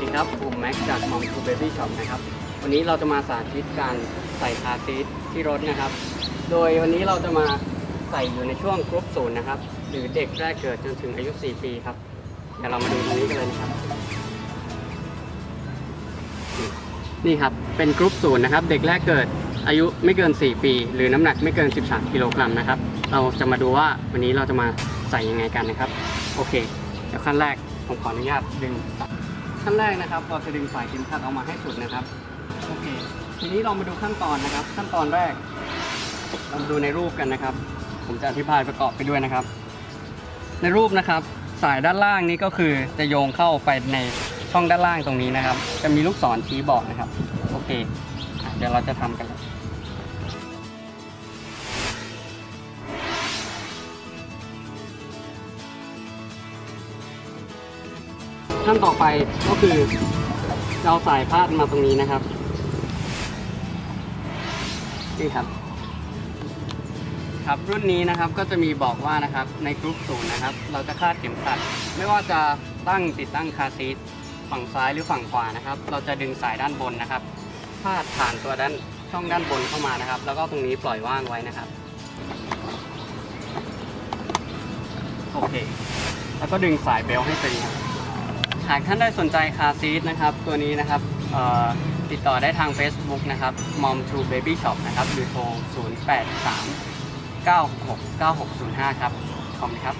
ดีครับ ผมแม็กจากมอมทูเบบี้ช็อปนะครับ วันนี้เราจะมาสาธิตการใส่คาร์ซีทที่รถนะครับ โดยวันนี้เราจะมาใส่อยู่ในช่วงกรุ๊ปศูนย์นะครับ หรือเด็กแรกเกิดจนถึงอายุ 4 ปีครับ เดี๋ยวเรามาดูตรงนี้กันเลยนะครับ นี่ครับ เป็นกรุ๊ปศูนย์นะครับ เด็กแรกเกิดอายุไม่เกิน 4 ปี หรือน้ำหนักไม่เกิน 13 กิโลกรัมนะครับ เราจะมาดูว่าวันนี้เราจะมาใส่ยังไงกันนะครับ โอเค เดี๋ยวขั้นแรกผมขออนุญาตดึง ขั้นแรกนะครับเราจะดึงสายเข็มขัดออกมาให้สุดนะครับโอเคทีนี้เรามาดูขั้นตอนนะครับ ขั้นตอนแรก เรามาดูในรูปกันนะครับ ผมจะอธิบายประกอบไปด้วยนะครับ ในรูปนะครับ สายด้านล่างนี้ก็คือจะโยงเข้าไปในช่องด้านล่างตรงนี้นะครับ จะมีลูกศรชี้บอกนะครับ โอเคเดี๋ยวเราจะทำกัน ขั้นต่อไปก็คือเราสายพาดมาตรงนี้นะครับนี่ครับ ครับรุ่นนี้นะครับก็จะมีบอกว่านะครับในกรุ๊ปศูนย์นะครับ เราจะคาดเข็มขัด ไม่ว่าจะตั้งติดตั้งคาซีทฝั่งซ้ายหรือฝั่งขวานะครับ เราจะดึงสายด้านบนนะครับพาดผ่านตัวด้านช่องด้านบนเข้ามานะครับ แล้วก็ตรงนี้ปล่อยว่างไว้นะครับโอเค แล้วก็ดึงสายเบลให้ตึงครับ หากท่านได้สนใจคาร์ซีทนะครับ ตัวนี้นะครับติดต่อได้ทาง Facebook นะครับ mom to baby shop นะครับหรือโทร 083 969605 ครับ ขอบคุณครับ